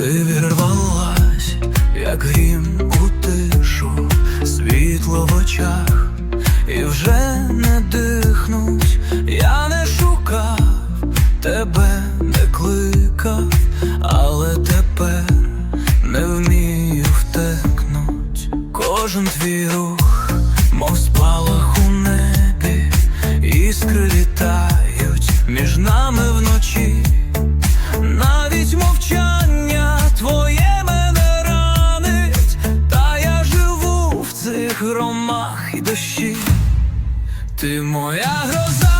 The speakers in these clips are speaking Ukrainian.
Ти вірвалась, як грім у тишу, світло в очах, і вже не дихнуть, я не шукав, тебе не кликав, але тепер не вмію втекнуть. Кожен твій рух, мов спалах громах і дощі. Ти моя гроза,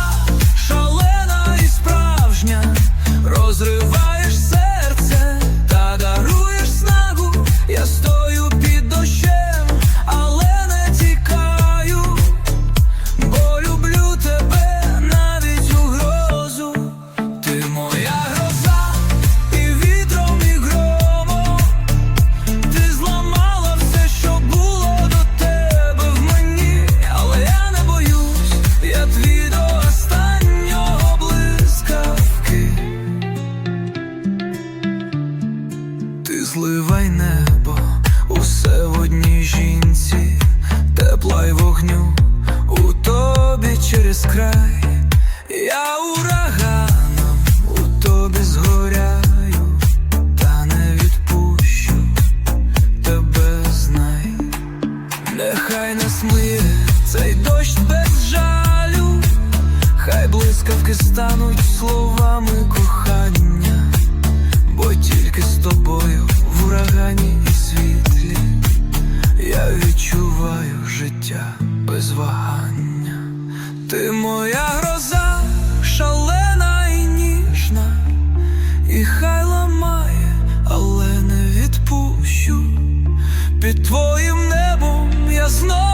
Зливай небо, усе в одній жінці, тепла й вогню у тобі через край. Я ураганом у тобі згоряю, та не відпущу тебе знай. Нехай не смиє цей дощ без жалю, хай блискавки стануть словами кохання, бо тільки з тобою життя без вагання. Ти моя гроза, шалена і ніжна, і хай ламає, але не відпущу. Під твоїм небом я знову